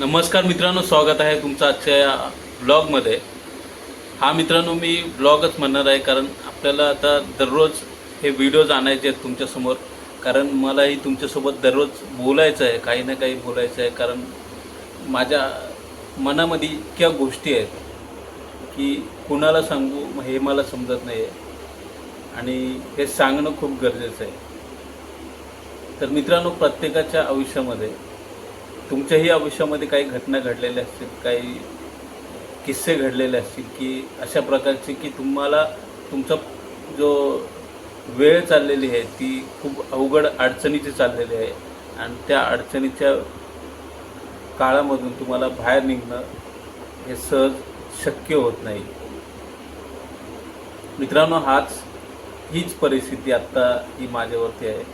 नमस्कार मित्रांनो स्वागत आहे तुमचं आजच्या या ब्लॉगमध्ये हा मित्रांनो मी ब्लॉगच म्हणणार आहे कारण आपल्याला आता दररोज हे व्हिडिओज आणायचे आहेत तुमच्यासमोर. कारण मलाही तुमच्यासोबत दररोज बोलायचं आहे काही ना काही बोलायचं आहे. कारण माझ्या मनामध्ये इतक्या गोष्टी आहेत की कुणाला सांगू हे मला समजत नाही आहे आणि हे सांगणं खूप गरजेचं आहे. तर मित्रांनो प्रत्येकाच्या आयुष्यामध्ये तुमच्याही आयुष्यामध्ये काही घटना घडलेल्या असतील काही किस्से घडलेले असतील की अशा प्रकारचे की तुम्हाला तुमचा जो वेळ चाललेली आहे ती खूप अवघड अडचणीची चाललेली आहे आणि त्या अडचणीच्या काळामधून तुम्हाला बाहेर निघणं हे सहज शक्य होत नाही. मित्रांनो हाच हीच परिस्थिती आत्ता ही माझ्यावरती आहे.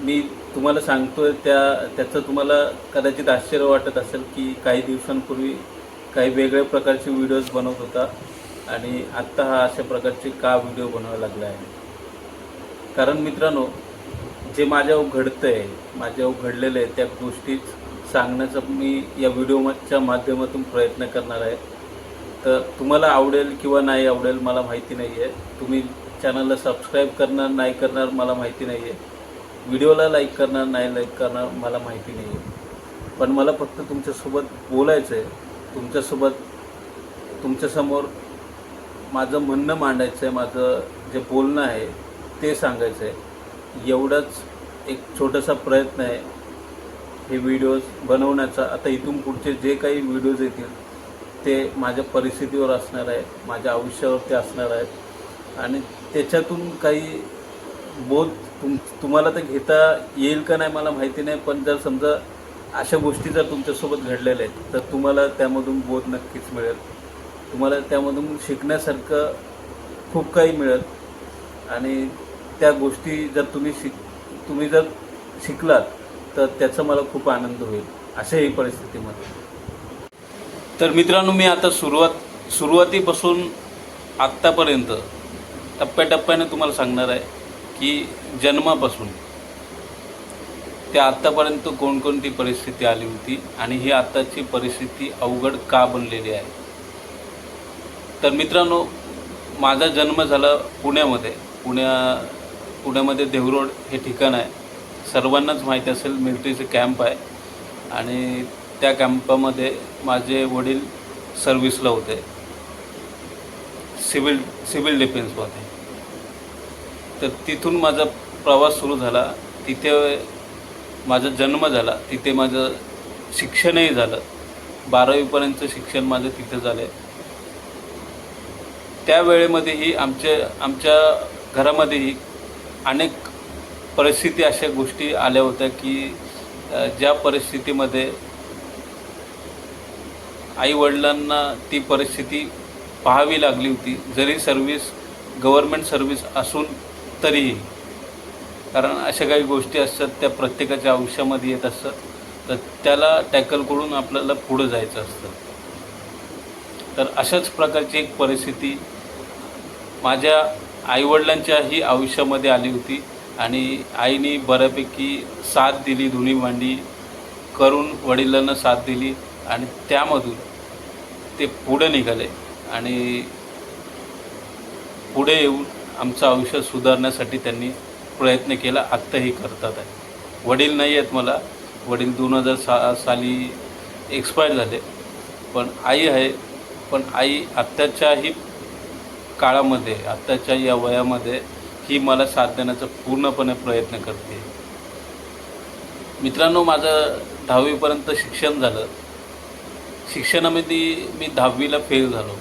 मी तुम्हाला सांगतोय त्या त्याचं तुम्हाला कदाचित आश्चर्य वाटत असेल की काही दिवसांपूर्वी काही वेगळ्या प्रकारचे व्हिडिओज बनवत होता आणि आत्ता हा अशा प्रकारचे का व्हिडिओ बनवायला लागला आहे? कारण मित्रांनो जे माझ्यावर घडतं आहे माझ्यावर घडलेलं आहे त्या गोष्टीच सांगण्याचा मी या व्हिडिओच्या माध्यमातून प्रयत्न करणार आहे. तर तुम्हाला आवडेल किंवा नाही आवडेल मला माहिती नाही आहे तुम्ही चॅनलला सबस्क्राईब करणार नाही करणार मला माहिती नाही आहे व्हिडिओला लाईक करणार नाही लाईक करणार मला माहिती नाही आहे पण मला फक्त तुमच्यासोबत बोलायचं आहे तुमच्यासोबत तुमच्यासमोर माझं म्हणणं मांडायचं आहे माझं जे बोलणं आहे ते सांगायचं आहे एवढाच एक छोटासा प्रयत्न आहे हे व्हिडिओज बनवण्याचा. आता इथून पुढचे जे काही व्हिडिओज येतील ते माझ्या परिस्थितीवर असणार आहे माझ्या आयुष्यावर ते असणार आहेत. आणि त्याच्यातून काही बोध तुम तुम्हाला तर घेता येईल का नाही मला माहिती नाही पण जर समजा अशा गोष्टी जर तुमच्यासोबत घडलेल्या आहेत तर तुम्हाला त्यामधून बोध नक्कीच मिळेल. तुम्हाला त्यामधून शिकण्यासारखं खूप काही मिळेल. आणि त्या गोष्टी जर तुम्ही शिक तुम्ही जर शिकलात तर त्याचा मला खूप आनंद होईल अशाही परिस्थितीमध्ये. तर मित्रांनो मी आता सुरुवात सुरुवातीपासून आत्तापर्यंत टप्प्याटप्प्याने तुम्हाला सांगणार आहे. की जन्मापासून. त्या आत्तापर्यंत कोणकोणती परिस्थिती आली होती आणि ही आत्ताची परिस्थिती अवघड का बनलेली आहे? तर मित्रांनो माझा जन्म झाला पुण्यामध्ये. पुण्या पुण्यामध्ये देवरोड हे ठिकाण आहे. सर्वांनाच माहिती असेल मिलिटरीचे कॅम्प आहे. आणि त्या कॅम्पामध्ये माझे वडील सर्व्हिसला होते. सिव्हिल सिव्हिल डिफेन्समध्ये तर तिथून माझा प्रवास सुरू झाला. तिथे माझा जन्म झाला. तिथे माझं शिक्षणही झालं. बारावीपर्यंतचं शिक्षण माझं तिथे झालं. आहे त्यावेळेमध्येही आमच्या आमच्या घरामध्येही अनेक परिस्थिती अशा गोष्टी आल्या होत्या की ज्या परिस्थितीमध्ये आईवडिलांना ती परिस्थिती पाहावी लागली होती. जरी सर्व्हिस गव्हर्मेंट सर्व्हिस असून तरीही कारण अशा काही गोष्टी असतात त्या प्रत्येकाच्या आयुष्यामध्ये येत असतात. तर त्याला टॅकल करून आपल्याला पुढं जायचं असतं. तर अशाच प्रकारची एक परिस्थिती माझ्या आईवडिलांच्याही आयुष्यामध्ये आली होती आणि आईने बऱ्यापैकी साथ दिली धुणी मांडी करून वडिलांना साथ दिली आणि त्यामधून ते पुढे निघाले आणि पुढे येऊन आमचं आयुष्य सुधारण्यासाठी त्यांनी प्रयत्न केला. आत्ताही करतात आहे. वडील नाही आहेत मला. वडील दोन हजार सा साली एक्सपायर झाले. पण आई आहे. पण आई आत्ताच्याही काळामध्ये आत्ताच्या या वयामध्ये ही मला साथ देण्याचा पूर्णपणे प्रयत्न करते. मित्रांनो माझं दहावीपर्यंत शिक्षण झालं. शिक्षणामध्ये मी दहावीला फेल झालो.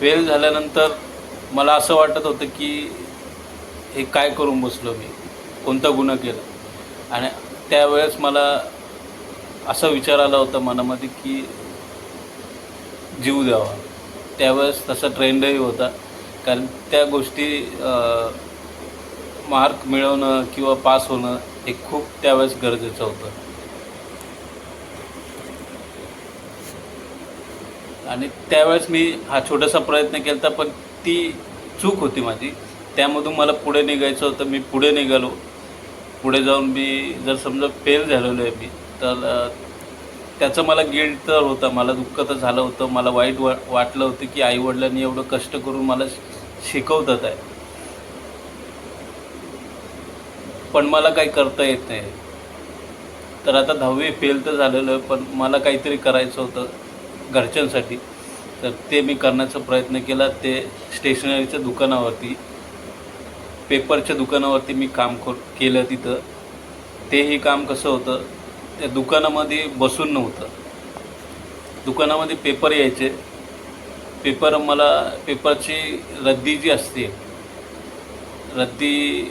फेल झाल्यानंतर मला असं वाटत होतं की हे काय करून बसलो मी? कोणता गुन्हा केला? आणि त्यावेळेस मला असा विचार आला होता मनामध्ये की जीव द्यावा. त्यावेळेस तसा ट्रेंडही होता. कारण त्या गोष्टी मार्क मिळवणं किंवा पास होणं हे खूप त्यावेळेस गरजेचं होतं. आणि त्यावेळेस मी हा छोटासा प्रयत्न केला होता पण ती चूक होती माझी. त्यामधून मला पुढे निघायचं होतं मी पुढे निघालो. पुढे जाऊन मी जर समजा फेल झालेलो आहे मी तर त्याचं मला गिल्ट तर होतं मला दुःख तर झालं होतं मला वाईट वा वाटलं होतं की आईवडिलांनी एवढं कष्ट करून मला शिकवतात आहे. पण मला काही करता येत नाही. तर आता दहावी फेल तर झालेलं आहे पण मला काहीतरी करायचं होतं घरच्यांसाठी. तर ते मी करण्याचा प्रयत्न केला. ते स्टेशनरीच्या दुकानावरती पेपरच्या दुकानावरती मी काम कर केलं तिथं. तेही काम कसं होतं त्या दुकानामध्ये बसून नव्हतं. दुकानामध्ये पेपर यायचे. पेपर मला पेपरची रद्दी जी असते रद्दी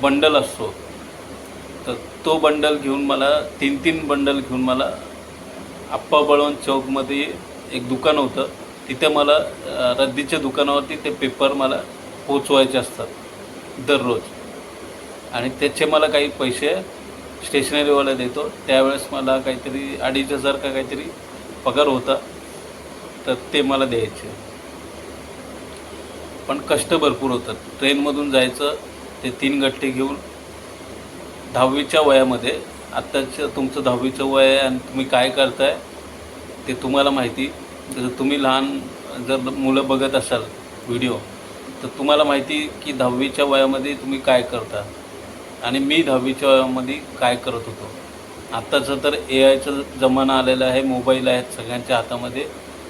बंडल असतो तर तो बंडल घेऊन मला तीन तीन बंडल घेऊन मला आप्पा बळवंत चौकमध्ये एक दुकान होतं. तिथे मला रद्दीच्या दुकानावरती ते पेपर मला पोचवायचे असतात दररोज. आणि त्याचे मला काही पैसे स्टेशनरीवाला देतो. त्यावेळेस मला काहीतरी अडीच हजार का काहीतरी पगार होता. तर ते मला द्यायचे. पण कष्ट भरपूर होतात. ट्रेनमधून जायचं ते तीन गट्टे घेऊन दहावीच्या वयामध्ये आत्ताचं तुमचं दहावीचं वय आहे आणि तुम्ही काय करताय ते तुम्हाला माहिती. जर तुम्ही लहान जर मुलं बघत असाल व्हिडिओ तर तुम्हाला माहिती की दहावीच्या वयामध्ये तुम्ही काय करता आणि मी दहावीच्या वयामध्ये काय करत होतो. आत्ताचं तर ए आयचं जमाना आलेला आहे मोबाईल आहेत सगळ्यांच्या हातामध्ये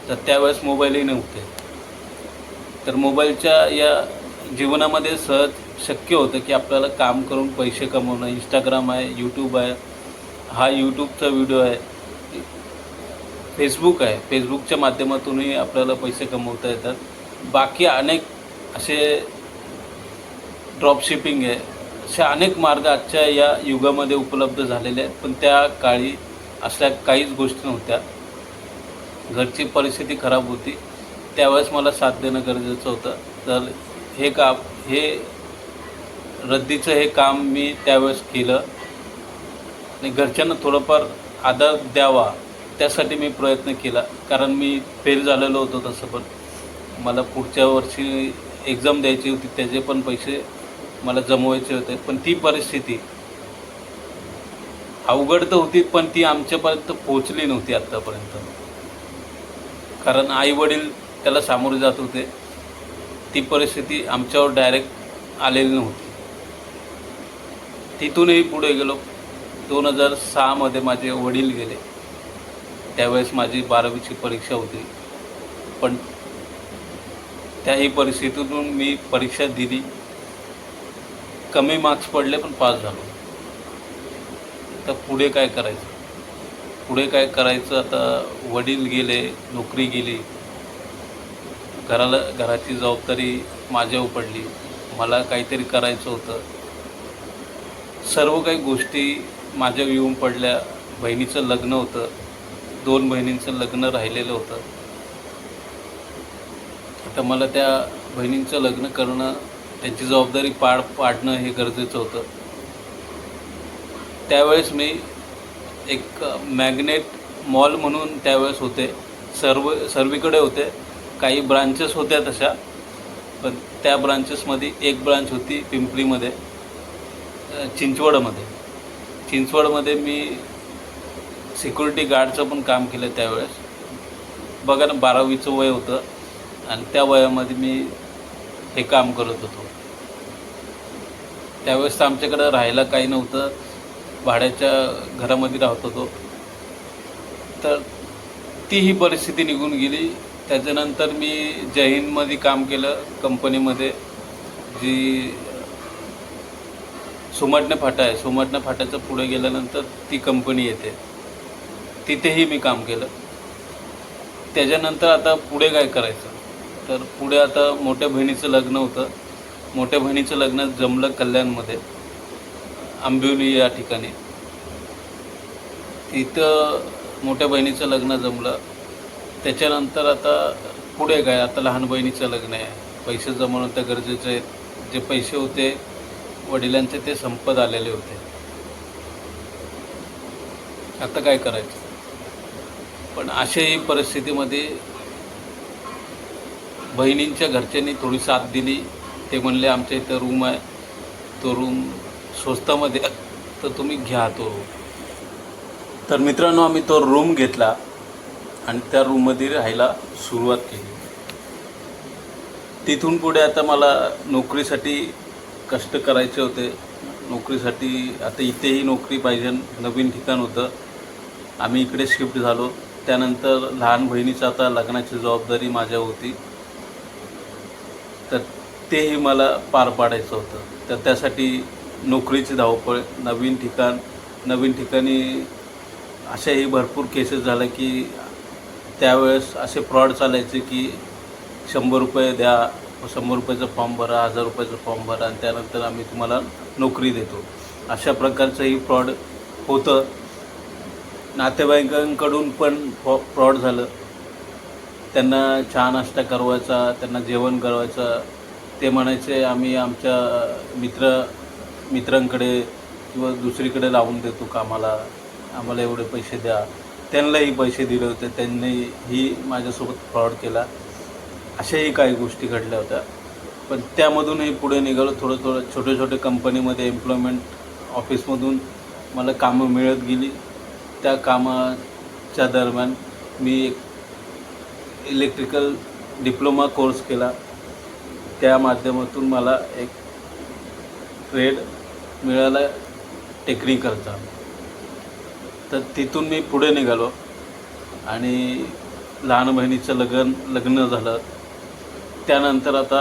तर त्यावेळेस मोबाईलही नव्हते. तर मोबाईलच्या या जीवनामध्ये सहज शक्य होतं की आपल्याला काम करून पैसे कमवणं. इंस्टाग्राम आहे यूट्यूब आहे. हा यूट्यूबचा व्हिडिओ आहे. फेसबुक आहे. फेसबुकच्या माध्यमातूनही आपल्याला पैसे कमवता येतात. बाकी अनेक असे ड्रॉपशिपिंग आहे. असे अनेक मार्ग आजच्या या युगामध्ये उपलब्ध झालेले आहेत पण त्या काळी अशा काहीच गोष्टी नव्हत्या. घरची परिस्थिती खराब होती. त्यावेळेस मला साथ देणं गरजेचं होतं. तर हे काम हे रद्दीचं हे काम मी त्यावेळेस केलं. आणि घरच्यांना थोडंफार आदर द्यावा. त्यासाठी मी प्रयत्न केला. कारण मी फेल झालेलो होतो तसं पण. मला पुढच्या वर्षी एक्झाम द्यायची होती त्याचे पण पैसे मला जमवायचे होते. पण ती परिस्थिती अवघड तर होती पण ती आमच्यापर्यंत पोचली नव्हती आत्तापर्यंत कारण आई वडील त्याला सामोरे जात होते. ती परिस्थिती आमच्यावर डायरेक्ट आलेली नव्हती. तिथूनही पुढे गेलो. दोन हजार सहामध्ये माझे वडील गेले. त्यावेळेस माझी बारावीची परीक्षा होती. पण त्याही परिस्थितीतून मी परीक्षा दिली. कमी मार्क्स पडले पण पास झालो. तर पुढे काय करायचं? पुढे काय करायचं? आता वडील गेले नोकरी गेली. घराला घराची जबाबदारी माझ्यावर पडली मला काहीतरी करायचं होतं. सर्व काही गोष्टी माझ्या येऊन पडल्या. बहिणीचं लग्न होतं. दोन बहिणींचं लग्न राहिलेलं होतं. तर मला त्या बहिणींचं लग्न करणं त्यांची जबाबदारी पाड पाडणं हे गरजेचं होतं. त्यावेळेस मी एक मॅग्नेट मॉल म्हणून त्यावेळेस होते. सर्व सर्वीकडे होते. काही ब्रांचेस होत्या तशा पण त्या ब्रांचेसमध्ये एक ब्रांच होती पिंपरीमध्ये चिंचवडमध्ये. चिंचवडमध्ये मी सिक्युरिटी गार्डचं पण काम केलं त्यावेळेस. बघा ना बारावीचं वय होतं आणि त्या वयामध्ये मी हे काम करत होतो. त्यावेळेस तर आमच्याकडं राहायला काही नव्हतं. भाड्याच्या घरामध्ये राहत होतो. तर ती ही परिस्थिती निघून गेली. त्याच्यानंतर मी जैनमध्ये काम केलं कंपनीमध्ये जी सुमटणे फाटा आहे. सुमटणे फाट्याचं पुढे गेल्यानंतर ती कंपनी येते. तिथेही मी काम केलं. त्याच्यानंतर आता पुढे काय करायचं? तर पुढे आता मोठ्या बहिणीचं लग्न होतं. मोठ्या बहिणीचं लग्न जमलं कल्याणमध्ये आंबिवली या ठिकाणी. तिथं मोठ्या बहिणीचं लग्न जमलं. त्याच्यानंतर आता पुढे काय? आता लहान बहिणीचं लग्न आहे. पैसे जमवणं तर गरजेचं आहे. जे पैसे होते वडिलांचे ते संपत आलेले होते. आता काय करायचं? पण अशाही परिस्थितीमध्ये बहिणींच्या घरच्यांनी थोडी साथ दिली. ते म्हणले आमच्या इथं रूम आहे. तो रूम स्वस्तामध्ये तर तुम्ही घ्या तो तर मित्रांनो आम्ही तो रूम घेतला आणि त्या रूममध्ये राहायला सुरुवात केली. तिथून पुढे आता मला नोकरीसाठी कष्ट करायचे होते. नोकरीसाठी आता इथेही नोकरी पाहिजे. नवीन ठिकाण होतं. आम्ही इकडे शिफ्ट झालो. त्यानंतर लहान बहिणीचं आता लग्नाची जबाबदारी माझ्या होती. तर तेही मला पार पाडायचं होतं. तर त्यासाठी नोकरीची धावपळ नवीन ठिकाण नवीन ठिकाणी अशाही भरपूर केसेस झाल्या की त्यावेळेस असे फ्रॉड चालायचे की शंभर रुपये द्या शंभर रुपयाचा फॉर्म भरा हजार रुपयाचा फॉर्म भरा आणि त्यानंतर आम्ही तुम्हाला नोकरी देतो. अशा प्रकारचंही फ्रॉड होतं. नातेवाईकांकडून पण फॉ फ्रॉड झालं. त्यांना चहा नाश्ता करवायचा त्यांना जेवण करवायचं ते म्हणायचे आम्ही आमच्या मित्र मित्रांकडे किंवा दुसरीकडे लावून देतो कामाला. आम्हाला एवढे पैसे द्या. त्यांनाही पैसे दिले होते. त्यांनीही माझ्यासोबत फ्रॉड केला. अशाही काही गोष्टी घडल्या होत्या. पण त्यामधूनही पुढे निघालो. थोडं थोडं छोटे छोटे कंपनीमध्ये एम्प्लॉयमेंट ऑफिसमधून मला कामं मिळत गेली. त्या कामाच्या दरम्यान मी एक इलेक्ट्रिकल डिप्लोमा कोर्स केला. त्या माध्यमातून मला एक ट्रेड मिळाला टेक्निकलचा तर तिथून मी पुढे निघालो आणि लहान बहिणीचं लग्न लग्न झालं. त्यानंतर आता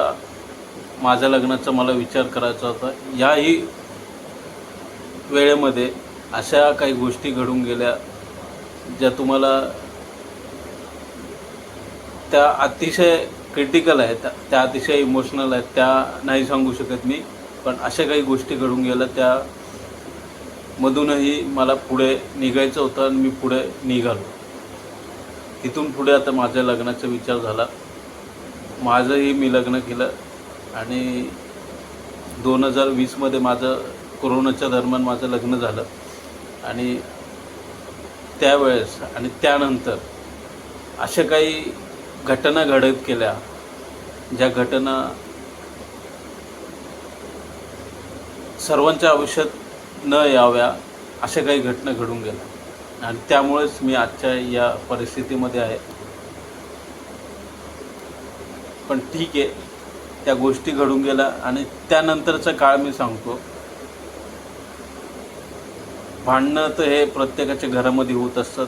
माझ्या लग्नाचा मला विचार करायचा होता. याही वेळेमध्ये अशा काही गोष्टी घडून गेल्या ज्या तुम्हाला त्या अतिशय क्रिटिकल आहेत त्या- त्या अतिशय इमोशनल आहेत त्या नाही सांगू शकत मी पण अशा काही गोष्टी घडून गेल्या त्या मधूनही मला पुढे निघायचं होतं आणि मी पुढे निघालो. तिथून पुढे आता माझ्या लग्नाचा विचार झाला. माझंही मी लग्न केलं आणि दोन हजार वीसमध्ये माझं कोरोनाच्या दरम्यान माझं लग्न झालं. आणि त्यावेळेस आणि त्यानंतर अशा काही घटना घडत गेल्या ज्या घटना सर्वांच्या आयुष्यात न याव्या अशा काही घटना घडून गेल्या. आणि त्यामुळेच मी आजच्या या परिस्थितीमध्ये आहे. पण ठीक आहे त्या गोष्टी घडून गेल्या आणि त्यानंतरचा काळ मी सांगतो. भांडणं तर हे प्रत्येकाच्या घरामध्ये होत असतात.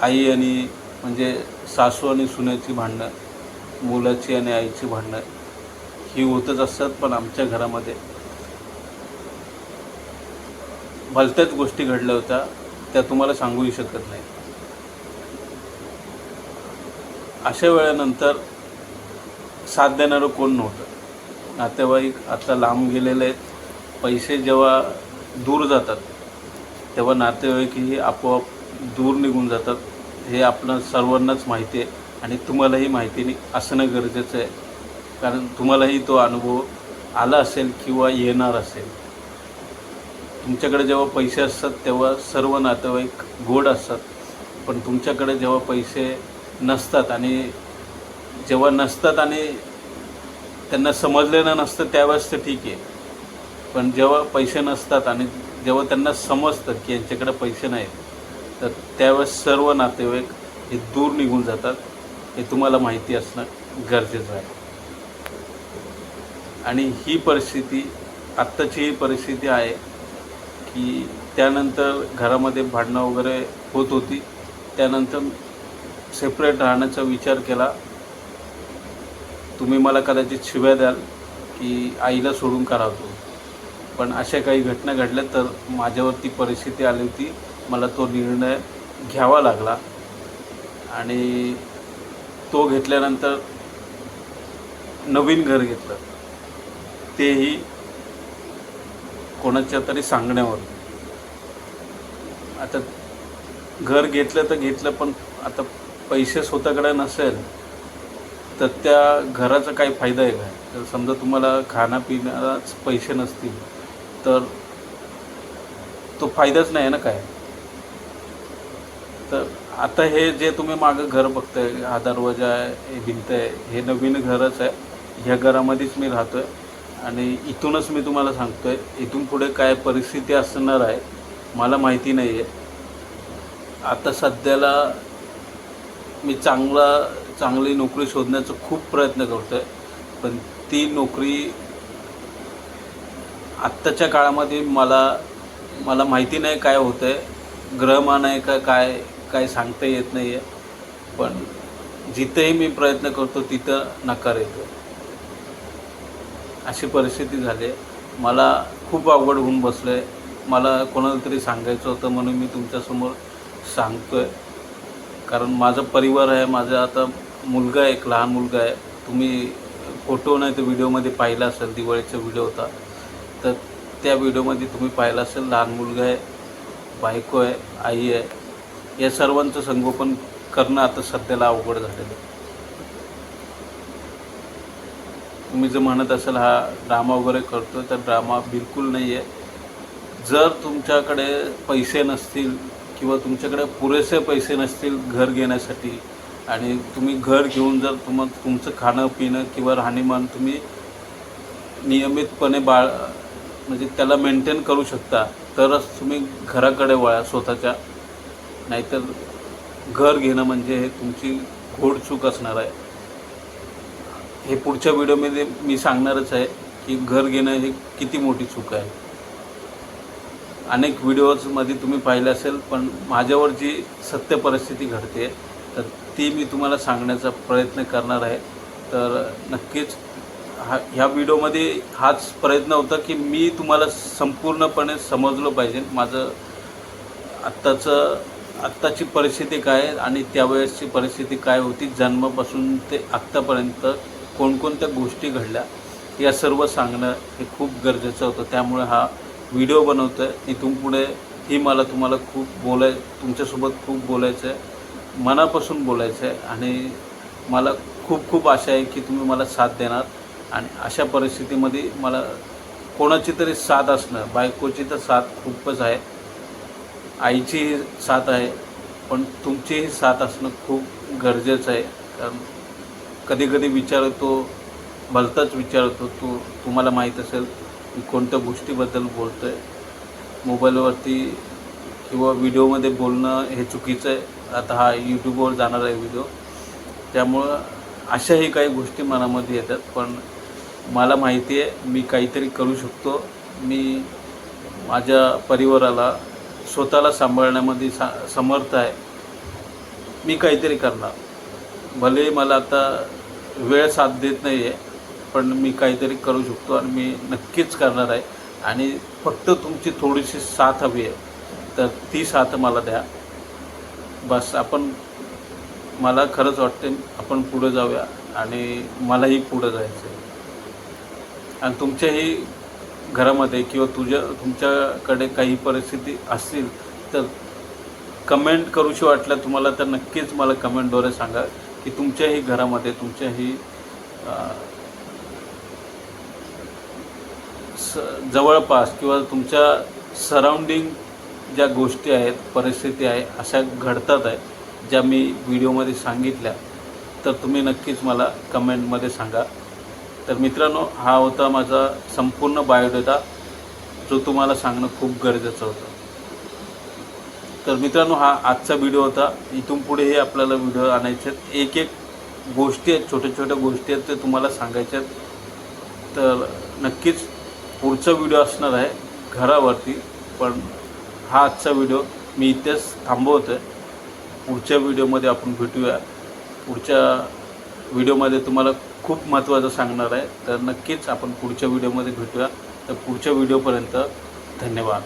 आई आणि म्हणजे सासू आणि सुनेची भांडणं मुलाची आणि आईची भांडणं ही होतच असतात पण आमच्या घरामध्ये. भलत्याच गोष्टी घडल्या होत्या त्या तुम्हाला सांगूही शकत नाही. अशा वेळेनंतर साथ देणारं कोण नव्हतं. नातेवाईक आता लांब गेलेले आहेत. पैसे जेव्हा दूर जातात. तेव्हा नातेवाईकही आपोआप दूर निघून जातात. हे आपलं सर्वांनाच माहिती आहे आणि तुम्हालाही माहिती नाही असणं गरजेचं आहे. कारण तुम्हालाही तो अनुभव आला असेल किंवा येणार असेल. तुमच्याकडे जेव्हा पैसे असतात तेव्हा सर्व नातेवाईक गोड असतात. पण तुमच्याकडे जेव्हा पैसे नसतात आणि जेव्हा नसतात आणि त्यांना समजलेलं नसतं त्यावेळेस तर ठीक आहे. पण जेव्हा पैसे नसतात आणि जेव्हा त्यांना समजतं की यांच्याकडे पैसे नाहीत तर त्यावेळेस सर्व नातेवाईक हे दूर निघून जातात. हे तुम्हाला माहिती असणं गरजेचं आहे. आणि ही परिस्थिती आत्ताची ही परिस्थिती आहे की त्यानंतर घरामध्ये भांडणं वगैरे होत होती. त्यानंतर सेपरेट राहण्याचा विचार केला. तुम्ही मला कदाचित शिव्या द्याल की आईला सोडून करावतो पण अशा काही घटना घडल्या तर माझ्यावरती परिस्थिती आली होती. मला तो निर्णय घ्यावा लागला. आणि तो घेतल्यानंतर नवीन घर घेतलं. तेही कोणाच्या तरी सांगण्यावर. आता घर घेतलं तर घेतलं पण आता पैसे स्वतःकडे नसेल तर त्या घराचा काही फायदा आहे काय तर समजा तुम्हाला खाण्यापिण्यालाच पैसे नसतील. तर तो फायदाच नाही ना काय? तर आता हे जे तुम्ही मागं घर बघताय हा दरवाजा आहे हे भिंत आहे हे नवीन घरच आहे. ह्या घरामध्येच मी राहतो आहे आणि इथूनच मी तुम्हाला सांगतो आहे इथून पुढे काय परिस्थिती असणार आहे मला माहिती नाही आहे आता सध्याला मी चांगला चांगली नोकरी शोधण्याचा खूप प्रयत्न करतो आहे पण ती नोकरी आत्ताच्या काळामध्ये मला मला माहिती नाही काय होतं आहे ग्रहमान आहे का काय काय सांगता येत नाही आहे पण जिथेही मी प्रयत्न करतो तिथं नकार येतो. अशी परिस्थिती झाली. आहे मला खूप अवघड होऊन बसलं आहे मला कोणाला तरी सांगायचं होतं म्हणून मी तुमच्यासमोर सांगतो आहे कारण माझा परिवार आहे माझा आता मुलगा आहे, एक लहान मुलगा आहे. तुम्ही फोटो नाही तर व्हिडिओमध्ये पाहिला असेल दिवाळीचा व्हिडिओ होता. तर त्या व्हिडिओमध्ये तुम्ही पाहिला असेल लहान मुलगा आहे बायको आहे आई आहे या सर्वांचं संगोपन करणं आता सध्याला अवघड झालेलं आहे. तुम्ही जर म्हणत असाल हा ड्रामा वगैरे करतो तर ड्रामा बिलकुल नाही आहे जर तुमच्याकडे पैसे नसतील किंवा तुमच्याकडे पुरेसे पैसे नसतील घर घेण्यासाठी आणि तुम्ही घर घेऊन जर तुम तुमचं खाणं पिणं किंवा राहणीमान तुम्ही नियमितपणे बाळ म्हणजे त्याला मेंटेन करू शकता. तरच तुम्ही घराकडे वळा स्वतःच्या. नाहीतर घर घेणं म्हणजे हे तुमची घोड चूक असणार आहे. हे पुढच्या व्हिडिओमध्ये मी सांगणारच आहे की घर घेणं हे किती मोठी चूक आहे. अनेक व्हिडिओजमध्ये तुम्ही पाहिलं असेल पण माझ्यावर जी सत्य परिस्थिती घडते तर ती मी तुम्हाला सांगण्याचा प्रयत्न करणार आहे. तर नक्कीच हा ह्या व्हिडिओमध्ये हाच प्रयत्न होता की मी तुम्हाला संपूर्णपणे समजलं पाहिजे. माझं आत्ताचं आत्ताची परिस्थिती काय आहे आणि त्यावेळेसची परिस्थिती काय होती जन्मापासून ते आत्तापर्यंत कोणकोणत्या गोष्टी घडल्या या सर्व सांगणं हे खूप गरजेचं होतं. त्यामुळे हा व्हिडिओ बनवतो आहे इथून पुढे ही मला तुम्हाला खूप बोलाय तुमच्यासोबत खूप बोलायचं आहे मनापासून बोलायचं आहे आणि मला खूप खूप आशा आहे की तुम्ही मला साथ देणार. आणि अशा परिस्थितीमध्ये मला कोणाची तरी साथ असणं बायकोची तर साथ खूपच आहे. आईचीही साथ आहे. पण तुमचीही साथ असणं खूप गरजेचं आहे. कारण कधी कधी विचार भलताच विचार तू तुम्हाला माहीत असेल मी कोणत्या गोष्टीबद्दल बोलतो आहे मोबाईलवरती किंवा व्हिडिओमध्ये बोलणं हे चुकीचं आहे. आता हा यूट्यूबवर जाणार आहे व्हिडिओ. त्यामुळं अशाही काही गोष्टी मनामध्ये येतात. पण मला माहिती आहे मी काहीतरी करू शकतो. मी माझ्या परिवाराला स्वतःला सांभाळण्यामध्ये सा समर्थ आहे. मी काहीतरी करणार. भले मला आता वेळ साथ देत नाही आहे पण मी काहीतरी करू शकतो आणि मी नक्कीच करणार आहे. आणि फक्त तुमची थोडीशी साथ हवी आहे तर ती साथ मला द्या. बस आपण मला खरंच वाटते आपण पुढं जाऊया आणि मलाही पुढं जायचं आहे आणि तुमच्याही घरामध्ये किंवा तुझ्या तुमच्याकडे काही परिस्थिती असतील तर कमेंट करूशी वाटलं तुम्हाला तर नक्कीच मला कमेंटद्वारे सांगा की तुमच्याही घरामध्ये तुमच्याही स जवळपास किंवा तुमच्या सराउंडिंग ज्या गोष्टी आहेत परिस्थिती आहे अशा घडतात आहे ज्या मी व्हिडिओमध्ये सांगितल्या तर तुम्ही नक्कीच मला कमेंटमध्ये सांगा. तर मित्रांनो हा होता माझा संपूर्ण बायोडेटा जो तुम्हाला सांगणं खूप गरजेचं होतं. तर मित्रांनो हा आजचा व्हिडिओ होता. इथून पुढेही आपल्याला व्हिडिओ आणायचे आहेत. एक एक गोष्टी आहेत छोट्या छोट्या गोष्टी आहेत ते तुम्हाला सांगायच्या आहेत. तर नक्कीच पुढचा व्हिडिओ असणार आहे घरावरती पण हा आजचा व्हिडिओ मी इथेच थांबवतो आहे पुढच्या व्हिडिओमध्ये आपण भेटूया. पुढच्या व्हिडिओमध्ये तुम्हाला खूप महत्त्वाचं सांगणार आहे. तर नक्कीच आपण पुढच्या व्हिडिओमध्ये भेटूया. तर पुढच्या व्हिडिओपर्यंत धन्यवाद.